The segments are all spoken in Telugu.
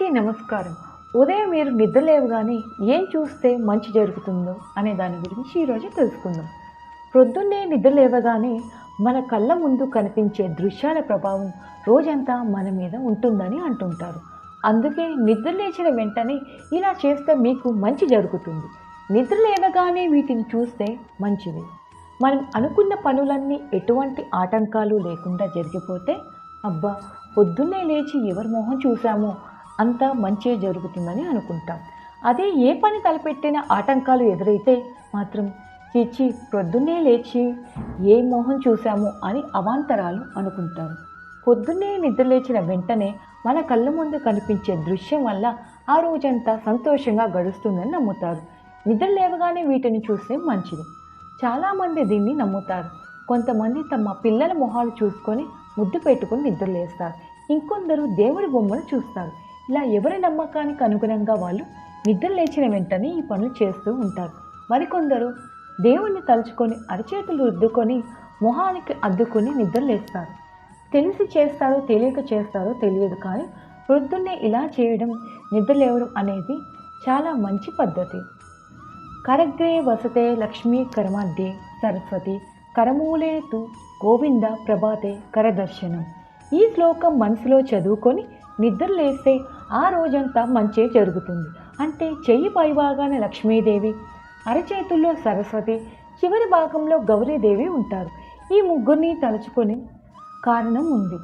అందరికీ నమస్కారం. ఉదయం మీరు నిద్ర లేవగానే ఏం చూస్తే మంచి జరుగుతుందో అనే దాని గురించి ఈరోజు తెలుసుకుందాం. ప్రొద్దున్నే నిద్ర లేవగానే మన కళ్ళ ముందు కనిపించే దృశ్యాల ప్రభావం రోజంతా మన మీద ఉంటుందని అంటుంటారు. అందుకే నిద్ర లేచిన వెంటనే ఇలా చేస్తే మీకు మంచి జరుగుతుంది. నిద్ర లేవగానే వీటిని చూస్తే మంచిది. మనం అనుకున్న పనులన్నీ ఎటువంటి ఆటంకాలు లేకుండా జరిగిపోతే అబ్బా పొద్దున్నే లేచి ఎవరి మొహం చూసామో అంతా మంచే జరుగుతుందని అనుకుంటాం. అదే ఏ పని తలపెట్టిన ఆటంకాలు ఎదురైతే మాత్రం చిచ్చి పొద్దున్నే లేచి ఏ మొహం చూశాము అని అవాంతరాలు అనుకుంటారు. పొద్దున్నే నిద్రలేచిన వెంటనే మన కళ్ళ ముందు కనిపించే దృశ్యం వల్ల ఆ రోజంతా సంతోషంగా గడుస్తుందని నమ్ముతారు. నిద్ర లేవగానే వీటిని చూస్తే మంచిది. చాలామంది దీన్ని నమ్ముతారు. కొంతమంది తమ పిల్లల మొహాలు చూసుకొని ముద్దు పెట్టుకుని నిద్రలేస్తారు. ఇంకొందరు దేవుడి బొమ్మను చూస్తారు. ఇలా ఎవరి నమ్మకానికి అనుగుణంగా వాళ్ళు నిద్ర లేచిన వెంటనే ఈ పనులు చేస్తూ ఉంటారు. మరికొందరు దేవుణ్ణి తలుచుకొని అరచేతులు రుద్దుకొని మొహానికి అద్దుకొని నిద్రలేస్తారు తెలిసి చేస్తారో తెలియక చేస్తారో తెలియదు కానీ ప్రొద్దున్నే ఇలా చేయడం నిద్రలేవడం అనేది చాలా మంచి పద్ధతి. కరగ్రే వసతే లక్ష్మీ కరమధ్యే సరస్వతి కరమూలే తు గోవింద ప్రభాతే కరదర్శనం. ఈ శ్లోకం మనసులో చదువుకొని నిద్రలేస్తే ఆ రోజంతా మంచే జరుగుతుంది. అంటే చెయ్యి పైభాగాన లక్ష్మీదేవి అరచేతుల్లో సరస్వతి చివరి భాగంలో గౌరీదేవి ఉంటారు. ఈ ముగ్గురిని తలుచుకొని కారణం ఉంది.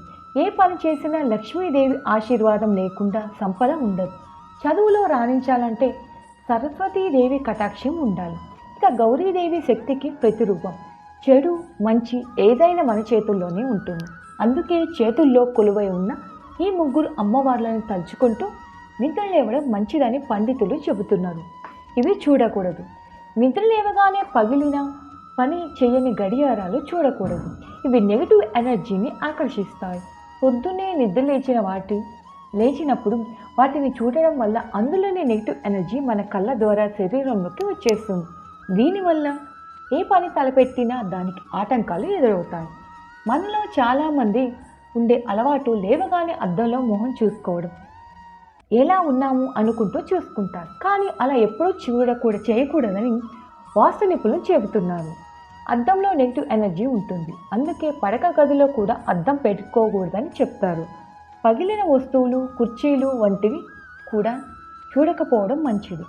ఏ పని చేసినా లక్ష్మీదేవి ఆశీర్వాదం లేకుండా సంపద ఉండదు. చదువులో రాణించాలంటే సరస్వతీదేవి కటాక్షం ఉండాలి. ఇక గౌరీదేవి శక్తికి ప్రతిరూపం. చెడు మంచి ఏదైనా మన చేతుల్లోనే ఉంటుంది. అందుకే చేతుల్లో కొలువై ఉన్న ఈ ముగ్గురు అమ్మవార్లను తలుచుకుంటూ నిద్ర లేవడం మంచిదని పండితులు చెబుతున్నారు. ఇవి చూడకూడదు. నిద్ర లేవగానే పగిలిన పని చేయని గడియారాలు చూడకూడదు. ఇవి నెగిటివ్ ఎనర్జీని ఆకర్షిస్తాయి. పొద్దున్నే నిద్ర లేచిన వాటి లేచినప్పుడు వాటిని చూడడం వల్ల అందులోని నెగిటివ్ ఎనర్జీ మన కళ్ళ ద్వారా శరీరంలోకి వచ్చేస్తుంది. దీనివల్ల ఏ పని తలపెట్టినా దానికి ఆటంకాలు ఎదురవుతాయి. మనలో చాలామంది ఉండే అలవాటు లేవగానే అద్దంలో మొహం చూసుకోవడం. ఎలా ఉన్నాము అనుకుంటూ చూసుకుంటారు. కానీ అలా ఎప్పుడూ చూడకూడ చేయకూడదని వాస్తు నిపుణులు చెబుతున్నారు. అద్దంలో నెగిటివ్ ఎనర్జీ ఉంటుంది. అందుకే పడక గదిలో కూడా అద్దం పెట్టుకోకూడదని చెప్తారు. పగిలిన వస్తువులు కుర్చీలు వంటివి కూడా చూడకపోవడం మంచిది.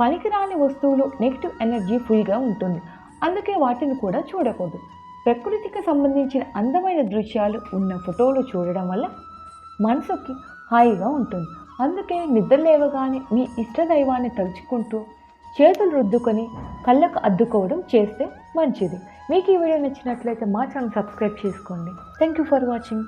పనికిరాని వస్తువులు నెగిటివ్ ఎనర్జీ ఫుల్గా ఉంటుంది. అందుకే వాటిని కూడా చూడకూడదు. ప్రకృతికి సంబంధించిన అందమైన దృశ్యాలు ఉన్న ఫోటోలు చూడడం వల్ల మనసుకి హాయిగా ఉంటుంది. అందుకే నిద్ర లేవగానే మీ ఇష్టదైవాన్ని తలుచుకుంటూ చేతులు రుద్దుకొని కళ్ళకు అద్దుకోవడం చేస్తే మంచిది. మీకు ఈ వీడియో నచ్చినట్లయితే మా ఛానల్ సబ్స్క్రైబ్ చేసుకోండి. Thank you for watching